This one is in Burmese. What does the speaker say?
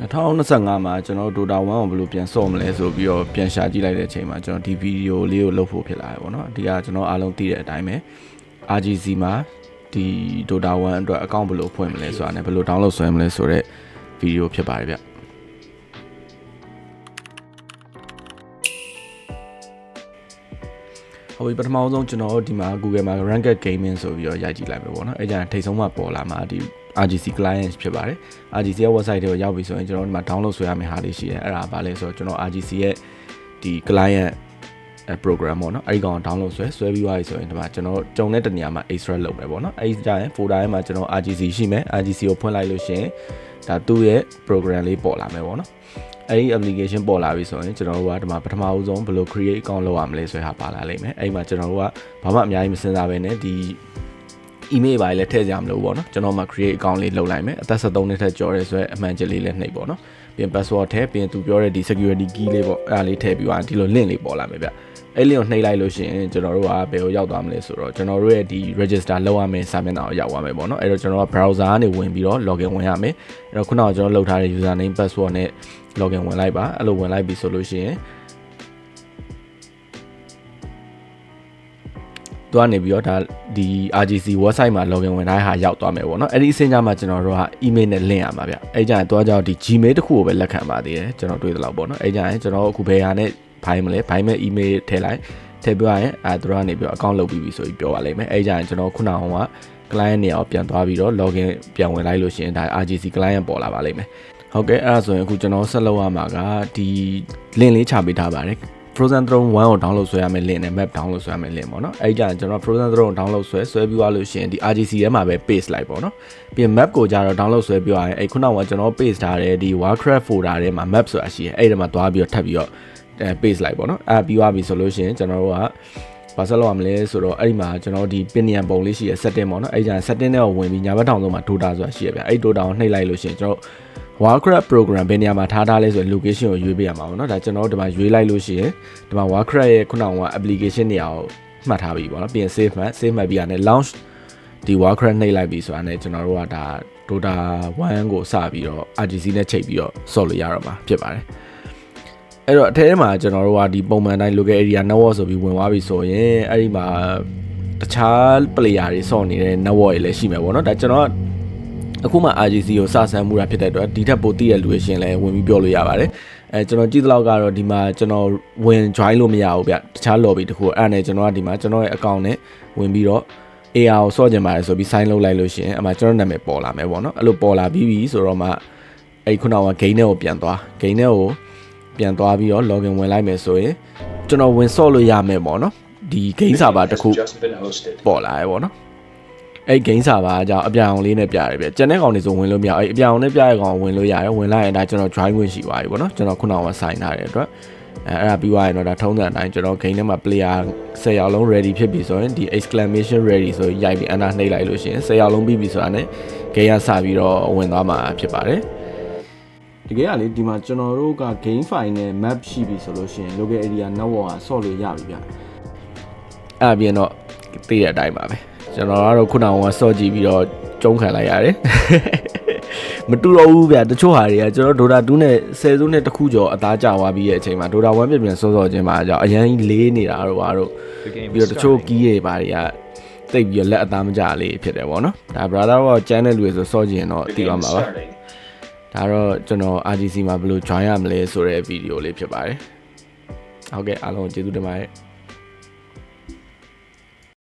2025မှာကျွန်တော်တို့ Dota 1ကိုဘယ်လိုပြန်ဆော့မလဲဆိုပြီးတော့ပြန်ရှာကြည့်လိုက်တဲ့အချိန်မှာကျွန်တော်ဒီဗီဒီယိုလေးကိုလုပ်ဖို့ဖြစ်လာတယ်ပေါ့နော်ဒီကကျွန်တော်အားလုံးသိတဲ့အတိုင်းပဲ RGC မှာဒီ Dota 1အတွက်အကောင့်ဘယ်လိုဖွင့်မလဲဆိုတာနဲ့ဘယ်လို download ဆွဲမလဲဆိုတော့ဗီဒီယိုဖြစ်ပါတယ်ဗျဟုတ်ပြီပထမဆုံးကျွန်တော်တို့ဒီမှာ Google မှာ Ranked Gaming ဆိုပြီးတော့ရိုက်ကြည့်လိုက်မယ်ပေါ့နော်အဲကြရင်ထိတ်ဆုံးမှာပေါ်လာမှာဒီ RGC client ဖြစ်ပါတယ် RGC ရဲ့ website တွေကိုရောက်ပြီဆိုရင်ကျွန်တော်တို့ဒီမှာ download ဆွဲရမယ့်ဟာလေးရှိတယ်အဲ့ဒါဘာလဲဆိုတော့ကျွန်တော် RGC ရဲ့ဒီ client အဲ program ပေါ့နော်အဲ့ဒီကောင် download ဆွဲဆွဲပြီးသွားပြီဆိုရင်ဒီမှာကျွန်တော်ကြုံတဲ့တနေရာမှာ extract လုပ်မယ်ပေါ့နော်အဲ့ဒီကြရင် folder ထဲမှာကျွန်တော် RGC ရှိမယ် RGC ကိုဖွင့်လိုက်လို့ရှိရင်ဒါသူ့ရဲ့ program လေးပေါ်လာမယ်ပေါ့နော်အဲ့ဒီ application ပေါ်လာပြီဆိုရင်ကျွန်တော်တို့ကဒီမှာပထမဦးဆုံးဘယ်လို create account လုပ်ရမလဲဆိုတဲ့ဟာပါလာလိမ့်မယ်အဲ့ဒီမှာကျွန်တော်တို့ကဘာမှအများကြီးမစင်စားပဲねဒီ email ပါလည်းထည့်ကြမလို့ပေါ့နော်ကျွန်တော်မှ create account လေးလုပ်လိုက်မယ်အသက်73နှစ်ထက်ကျော်ရဲဆိုရဲအမှန်ချက်လေးလည်းနှိပ်ပေါ့နော်ပြီးရင် password ထည့်ပြီးရင်သူပြောတဲ့ဒီ security key လေးပေါ့အဲ့ဒါလေးထည့်ပြီးသွားဒီလို link လေးပေါ်လာမယ်ဗျအဲ့ link ကိုနှိပ်လိုက်လို့ရှိရင်ကျွန်တော်တို့ကဘယ်ကိုရောက်သွားမလဲဆိုတော့ကျွန်တော်တို့ရဲ့ဒီ register လုပ်ရမယ့်စာမျက်နှာကိုရောက်သွားမယ်ပေါ့နော်အဲ့တော့ကျွန်တော်က browser ကနေဝင်ပြီးတော့ login ဝင်ရမယ်အဲ့တော့ခုနကကျွန်တော်လုပ်ထားတဲ့ user name password နဲ့ login ဝင်လိုက်ပါအဲ့လိုဝင်လိုက်ပြီဆိုလို့ရှိရင် သူကနေပြီးတော့ဒါဒီ RGC website မှာ login ဝင်ထားတဲ့ဟာရောက်သွားမယ်ပေါ့နော်အဲ့ဒီအဆင့်ကြမှာကျွန်တော်တို့က email နဲ့ link ရမှာဗျအဲ့ကြရင်တွားကြောင်ဒီ Gmail တခုကိုပဲလက်ခံပါသေးတယ်ကျွန်တော်တွေ့သလောက်ပေါ့နော်အဲ့ကြရင်ကျွန်တော်အခုဘယ်ဟာနဲ့ဖိုင်းမလဲဖိုင်းမဲ့ email ထည့်လိုက်ထည့်ပြရရင်အဲသူတို့ကနေပြီးတော့ account လုပ်ပြီးပြီဆိုပြီးပြောပါလိမ့်မယ်အဲ့ကြရင်ကျွန်တော်ခုနကဟိုက client နေရာကိုပြန်သွားပြီးတော့ login ပြန်ဝင်လိုက်လို့ရှိရင်ဒါ RGC client ပေါ်လာပါလိမ့်မယ်ဟုတ်ကဲ့အဲ့ဒါဆိုရင်အခုကျွန်တော်ဆက်လုပ်ရမှာကဒီ link လေးချပေးထားပါတယ် Frozen Throne 1ကို download ဆွဲရမယ့် link နဲ့ map download ဆွဲရမယ့် link ပေါ့နော်အဲ့ကြရင်ကျွန်တော် Frozen Throne ကို download ဆွဲဆွဲပြီးသွားလို့ရှိရင်ဒီ RGC ထဲမှာပဲ paste လိုက်ပေါ့နော်ပြီးရင် map ကိုကြတော့ download ဆွဲပြီးသွားရင်အဲ့ခုနကကျွန်တော် paste ထားတဲ့ဒီ Warcraft folder ထဲမှာ map ဆိုတာရှိတယ်အဲ့ဒီမှာသွားပြီးတော့ထပ်ပြီးတော့အဲ paste လိုက်ပေါ့နော်အဲ့ပြီးသွားပြီဆိုလို့ရှိရင်ကျွန်တော်တို့ကဘာဆက်လုပ်ရမလဲဆိုတော့အဲ့ဒီမှာကျွန်တော်ဒီ pinion ပုံလေးရှိရ setting ပေါ့နော်အဲ့ကြရင် setting ထဲကိုဝင်ပြီးညာဘက်ထောင်ဆုံးမှာ data ဆိုတာရှိရဗျအဲ့ data ကိုနှိပ်လိုက်လို့ရှိရင်ကျွန်တော် Warcraft program ဘယ်နေရာမှာထားထားလဲဆိုရင် location ကိုရွေးပေးရမှာပေါ့နော်ဒါကျွန်တော်တို့ဒီမှာရွေးလိုက်လို့ရှိရင်ဒီမှာ Warcraft ရဲ့ခုနက application နေရာကိုမှတ်ထားပြီပေါ့နော်ပြီးရင် save မှတ် save မှတ်ပြီးရတယ် launch ဒီ Warcraft နှိပ်လိုက်ပြီဆိုတာနဲ့ကျွန်တော်တို့ကဒါ Dota 1ကိုစပြီးတော့ RGC နဲ့ချိန်ပြီးတော့ဆော့လို့ရတော့မှာဖြစ်ပါတယ်အဲ့တော့အထဲမှာကျွန်တော်တို့ကဒီပုံမှန်တိုင်း local area network ဆိုပြီးဝင်သွားပြီဆိုရင်အဲ့ဒီမှာတခြား player တွေဆော့နေတဲ့ network တွေလည်းရှိမှာပေါ့နော်ဒါကျွန်တော်က အခုမှ RGC ကိုစဆန်းမှုတာဖြစ်တဲ့အတွက်ဒီထက်ပိုတည့်ရလူတွေရှင်လည်းဝင်ပြီးပြောလို့ရပါတယ်အဲကျွန်တော်ကြည့်သလောက်ကတော့ဒီမှာကျွန်တော်ဝင် join လို့မရဘူးဗျတခြား lobby တခုအဲ့ဒါနဲ့ကျွန်တော်ကဒီမှာကျွန်တော်ရဲ့ account နဲ့ဝင်ပြီးတော့ AR ကိုဆော့ကျင်ပါတယ်ဆိုပြီး sign လုပ်လိုက်လို့ရှိရင်အမှကျွန်တော်နာမည်ပေါ်လာမယ်ပေါ့နော်အဲ့လိုပေါ်လာပြီးပြီဆိုတော့မှအဲ့ခုနက game ထဲကိုပြန်သွား game ထဲကိုပြန်သွားပြီးတော့ login ဝင်လိုက်မယ်ဆိုရင်ကျွန်တော်ဝင်ဆော့လို့ရမယ်ပေါ့နော်ဒီ game server တခု just been hosted. ပေါ်လာရဲပေါ့နော် အဲ့ game server ကကြောင့်အပြောင်လေးနဲ့ပြရတယ်ဗျကျန်တဲ့ကောင်တွေဆိုဝင်လို့မရအဲ့အပြောင်နဲ့ပြရတဲ့ကောင်ဝင်လို့ရတယ်ဝင်လိုက်ရင်ဒါကျွန်တော် join ဝင်ရှိသွားပြီပေါ့နော်ကျွန်တော်ခုနက sign ထားတဲ့အတွက်အဲအဲ့ဒါပြီးသွားရင်တော့ဒါထုံးစံအတိုင်းကျွန်တော် game ထဲမှာ player 10ယောက်လုံး ready ဖြစ်ပြီဆိုရင်ဒီ exclamation ready ဆိုရိုက်ပြီး enter နှိပ်လိုက်လို့ရှိရင်10ယောက်လုံးပြီးပြီဆိုတာနဲ့ game ကစပြီးတော့ဝင်သွားမှာဖြစ်ပါတယ်တကယ်ကလေဒီမှာကျွန်တော်တို့က game file နဲ့ map ရှိပြီဆိုလို့ရှိရင် local area network ကဆော့လို့ရပြီဗျအဲ့အပြင်တော့သိတဲ့အတိုင်းပါပဲ ကျွန်တော်ကတော့ခုနကဆော့ကြည့်ပြီးတော့ကျုံးခံလိုက်ရတယ်မတူတော့ဘူးဗျတချို့ဟာတွေကကျွန်တော် Dota 2နဲ့10စုနှစ်တစ်ခုကျော်အသားကျသွားပြီးရဲ့အချိန်မှာ Dota 1ပြင်ပြင်စောစောချင်းမှာကြောင့်အရန်ကြီးလေးနေတာတော့ဟာတော့ The game ပြီးတော့တချို့ကီးတွေဘာတွေကတိတ်ပြီးတော့လက်အသားမကျလေးဖြစ်တယ်ပေါ့နော်ဒါ brother ကကျန်းတဲ့လူတွေဆိုစောကျင်တော့ The သိ game သွား is မှာပါ starting. ဒါတော့ကျွန်တော် RGC မှာဘယ်လို join ရမလဲဆိုတဲ့ဗီဒီယိုလေးဖြစ်ပါတယ်ဟုတ်ကဲ့အားလုံးကျေးဇူးတင်ပါတယ်